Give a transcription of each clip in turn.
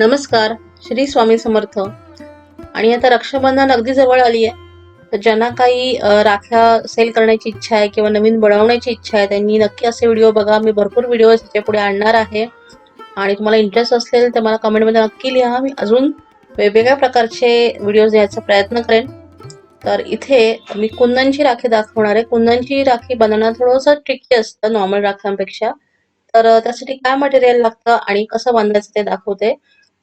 नमस्कार श्री स्वामी समर्थ. आणि आता रक्षाबंधन अगदी जवळ आली आहे. तर ज्यांना काही राख्या सेल करण्याची इच्छा आहे किंवा नवीन बनवण्याची इच्छा आहे त्यांनी नक्की असे व्हिडिओ बघा. मी भरपूर व्हिडिओ त्याच्या पुढे आणणार आहे. आणि तुम्हाला इंटरेस्ट असेल तर मला कमेंटमध्ये नक्की लिहा. मी अजून वेगवेगळ्या प्रकारचे व्हिडिओज द्यायचा प्रयत्न करेन. तर इथे मी कुंदनची राखी दाखवणार आहे. कुंदनची राखी बनवणं थोडंसं ट्रिकी असतं नॉर्मल राख्यांपेक्षा. तर त्यासाठी काय मटेरियल लागतं आणि कसं बांधायचं ते दाखवते.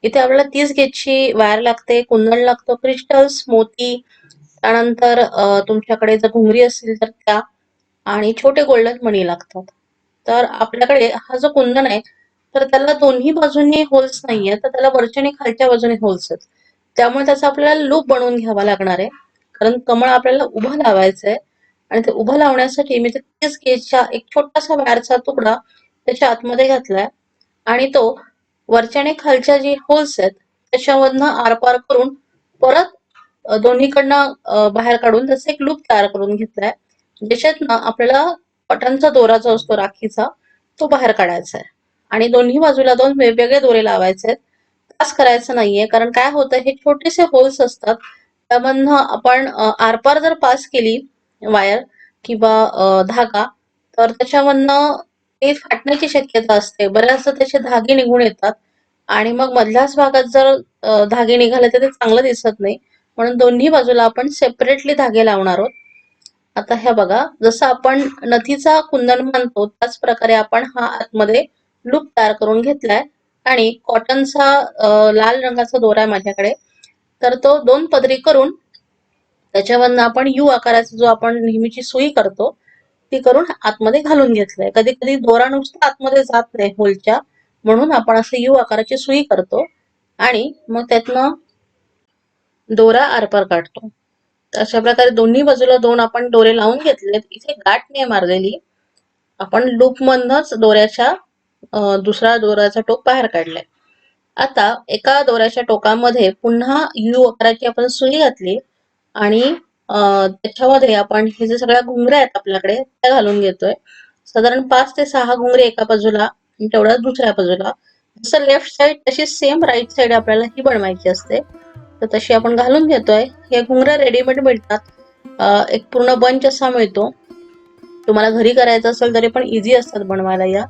इथे आपल्याला तीस गेजची वायर लागते कुंदन लागतो क्रिस्टल्स मोती त्यानंतर तुमच्याकडे जर घुंगरी असतील तर त्या आणि छोटे गोल्डन मणी लागतात. तर आपल्याकडे हा जो कुंदन आहे तर त्याला दोन्ही बाजूंनी होल्स नाहीये तर त्याला वरच्या आणि खालच्या बाजूने होल्स आहेत. त्यामुळे त्याचा आपल्याला लूप बनवून घ्यावा लागणार आहे कारण कमळ आपल्याला उभं लावायचं आहे आणि ते उभं लावण्यासाठी मी ते तीस गेजच्या एक छोटासा वायरचा तुकडा त्याच्या आतमध्ये घातलाय आणि तो वरच्या आणि खालच्या जी होल्स आहेत त्याच्यामधनं आरपार करून परत दोन्हीकडनं बाहेर काढून त्याचा एक लूप तयार करून घेतलाय. ज्याच्यातनं आपल्याला कॉटनचा दोरा जो असतो राखीचा तो बाहेर काढायचा आहे. आणि दोन्ही बाजूला दोन वेगवेगळे दोरे लावायचे आहेत. पास करायचं नाहीये कारण काय होतं हे छोटेसे होल्स असतात. त्यामधनं आपण आरपार जर पास केली वायर किंवा धागा तर त्याच्यामधनं ते फाटण्याची शक्यता असते. बऱ्याचदा त्याचे धागे निघून येतात. आणि मग मधल्याच भागात जर धागे निघाले तर ते चांगलं दिसत नाही. म्हणून दोन्ही बाजूला आपण सेपरेटली धागे लावणार आहोत. आता ह्या बघा जसं आपण नथीचा कुंदन मानतो त्याच प्रकारे आपण हा आतमध्ये लूप तयार करून घेतलाय. आणि कॉटनचा लाल रंगाचा दोरा आहे माझ्याकडे. तर तो दोन पदरी करून त्याच्यावरनं आपण यू आकाराचा जो आपण नेहमीची सुई करतो ती करून आतमध्ये घालून घेतलंय. कधी कधी दोरा नुसता आतमध्ये जात नाही होलच्या. म्हणून आपण असं यू आकाराची सुई करतो आणि मग त्यातनं दोरा आरपार काढतो. अशा प्रकारे दोन्ही बाजूला दोन आपण दोरे लावून घेतलेत. इथे गाठ नाही मारलेली. आपण लूप मधनच दोऱ्याच्या दुसऱ्या दुसरा दोऱ्याचा टोक बाहेर काढलाय. आता एका दोऱ्याच्या टोकामध्ये पुन्हा यू आकाराची आपण सुई घातली आणि त्याच्यामध्ये आपण हे जे सगळ्या घुंगऱ्या आहेत आपल्याकडे त्या घालून घेतोय. साधारण पाच ते सहा घुंगरे एका बाजूला आणि तेवढ्याच दुसऱ्या बाजूला. जसं लेफ्ट साइड तशी सेम राईट साइड आपल्याला ही बनवायची असते. तर तशी आपण घालून घेतोय. हे घुंगऱ्या रेडीमेड मिळतात. एक पूर्ण बंच असा मिळतो. तुम्हाला घरी करायचं असेल तरी पण इझी असतात बनवायला या.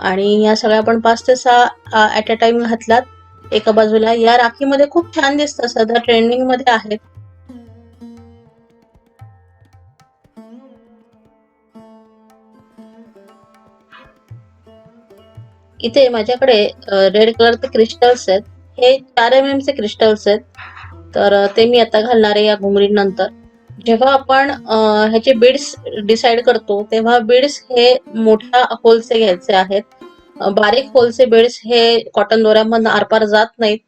आणि या सगळ्या आपण पाच ते सहा ऍट अ टाइम घातलात. एका बाजूला या राखीमध्ये खूप छान दिसतात. सध्या ट्रेंडिंगमध्ये आहेत. इथे माझ्याकडे रेड कलरचे क्रिस्टल्स आहेत. हे चार एम एम चे क्रिस्टल्स आहेत. तर ते मी आता घालणार आहे या घुमरीनंतर जेव्हा आपण ह्याचे बीड्स डिसाईड करतो तेव्हा बीड्स हे मोठ्या होलचे घ्यायचे आहेत. बारीक होलचे बीड्स हे कॉटन दोऱ्यामधून आरपार जात नाहीत.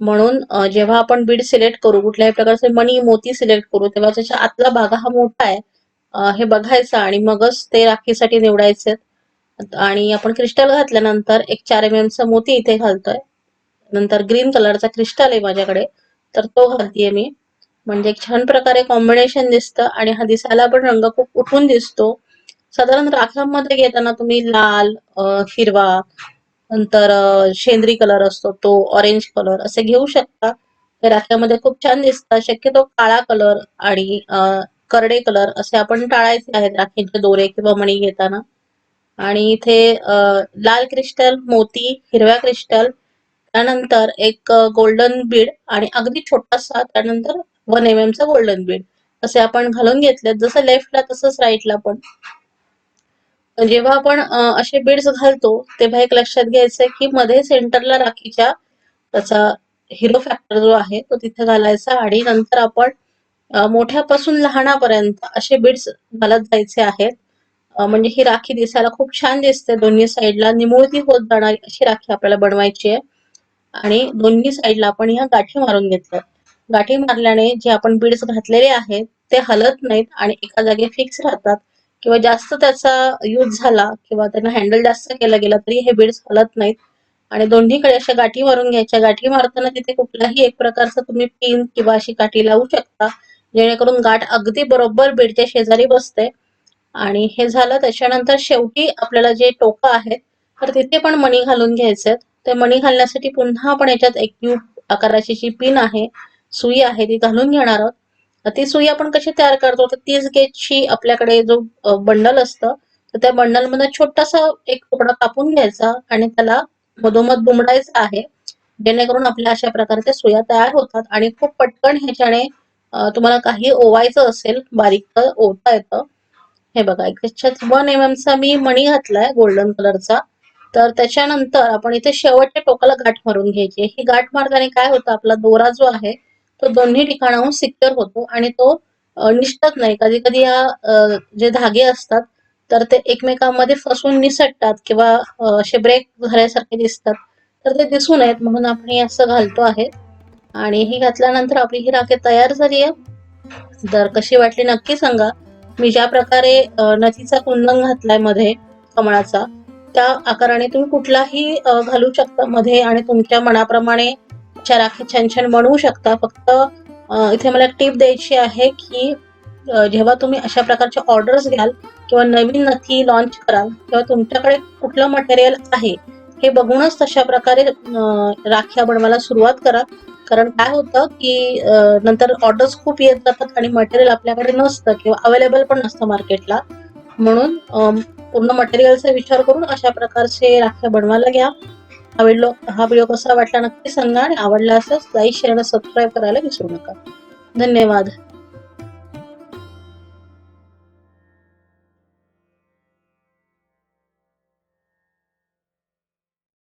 म्हणून जेव्हा आपण बीड सिलेक्ट करू कुठल्याही प्रकारचे मणी मोती सिलेक्ट करू तेव्हा त्याच्या आतला भाग हा मोठा आहे. हे बघायचं आणि मगच ते राखीसाठी निवडायचे आणि आपण क्रिस्टल घातल्यानंतर एक चार एम चा मोती इथे घालतोय. नंतर ग्रीन कलरचा क्रिस्टल आहे माझ्याकडे. तर तो घालतीये मी. म्हणजे एक छान प्रकारे कॉम्बिनेशन दिसतं आणि हा दिसायला पण रंग खूप उठून दिसतो. साधारण राखांमध्ये घेताना तुम्ही लाल हिरवा नंतर शेंद्री कलर असतो तो ऑरेंज कलर असे घेऊ शकता. हे राख्यामध्ये खूप छान दिसतात शक्यतो काळा कलर आणि करडे कलर असे आपण टाळायचे आहेत राखींचे दोरे किंवा मणी घेताना. आणि इथे लाल क्रिस्टल मोती हिरव्या क्रिस्टल त्यानंतर एक गोल्डन बीड आणि अगदी छोटासा त्यानंतर वन एम चा गोल्डन बीड. असे आपण घालून घेतले जसं लेफ्टला तसंच राईटला पण. जेव्हा आपण असे बीड्स घालतो तेव्हा एक लक्षात घ्यायचंय की मध्ये सेंटरला राखीच्या त्याचा हिरो फॅक्टर जो आहे तो तिथे घालायचा आणि नंतर आपण मोठ्यापासून लहानापर्यंत असे बीड्स घालत जायचे आहेत. म्हणजे ही राखी दिसायला खूप छान दिसते. दोन्ही साईडला निमुळती होत जाणारी अशी राखी आपल्याला बनवायची आहे. आणि दोन्ही साईडला आपण ह्या गाठी मारून घेतल्या गाठी मारल्याने जे आपण बीड्स घातलेले आहेत ते हलत नाहीत आणि एका जागी फिक्स राहतात. किंवा जास्त त्याचा यूज झाला किंवा त्यांना हँडल जास्त केला गेला तरी हे बीड्स हलत नाहीत. आणि दोन्हीकडे अशा गाठी मारून घ्यायच्या. गाठी मारताना तिथे कुठलाही एक प्रकारचा तुम्ही पिन किंवा अशी काठी लावू शकता. जेणेकरून गाठ अगदी बरोबर बीडच्या शेजारी बसते. आणि हे झालं त्याच्यानंतर शेवटी आपल्याला जे टोकं आहेत तर तिथे पण मणी घालून घ्यायचे ते मणी घालण्यासाठी पुन्हा आपण याच्यात एक क्यूब आकाराची जी पिन आहे सुई आहे ती घालून घेणार आहोत. ती सुई आपण कशी तयार करतो? तर तीस गेजची आपल्याकडे जो बंडल असतं तर त्या बंडलमध्ये छोटासा एक तुकडा कापून घ्यायचा आणि त्याला मधोमध दुमडायचा आहे. जेणेकरून आपल्या अशा प्रकारच्या सुया तयार होतात आणि खूप पटकन ह्याच्याने तुम्हाला काही ओवायचं असेल बारीक ओवता येतं. हे बघा त्याच्यात वन एम चा मी मणी घातलाय गोल्डन कलरचा तर त्याच्यानंतर आपण इथे शेवटच्या टोकाला गाठ मारून घ्यायची. ही गाठ मारल्याने काय होतं आपला दोरा जो आहे तो दोन्ही ठिकाणाहून सिक्युअर होतो आणि तो निसटत नाही. कधी कधी या जे धागे असतात तर ते एकमेकांमध्ये फसून निसटतात किंवा असे ब्रेक झाल्यासारखे दिसतात. तर ते दिसू नयेत म्हणून आपण हे असं घालतो आहे. आणि ही घातल्यानंतर आपली ही राखे तयार झाली आहे तर कशी वाटली नक्की सांगा. मी ज्या प्रकारे नथीचा कुंदन घातलायमध्ये कमळाचा त्या आकाराने तुम्ही कुठलाही घालू शकता मध्ये आणि तुमच्या मनाप्रमाणे राखी छान छान बनवू शकता. फक्त इथे मला एक टीप द्यायची आहे की जेव्हा तुम्ही अशा प्रकारच्या ऑर्डर्स घ्याल किंवा नवीन नथी लॉन्च कराल तेव्हा तुमच्याकडे कुठलं मटेरियल आहे हे बघूनच तशा प्रकारे राख्या बनवायला सुरुवात करा. कारण काय होतं की नंतर ऑर्डर्स खूप येत जातात आणि मटेरियल आपल्याकडे नसतं किंवा अवेलेबल पण नसतं मार्केटला म्हणून पूर्ण मटेरियलचा विचार करून अशा प्रकारचे राख्या बनवायला घ्या. हा व्हिडिओ हा व्हिडिओ कसा वाटला नक्की सांगा आणि आवडला असं लाईक शेअर आणि सबस्क्राईब करायला विसरू नका. धन्यवाद.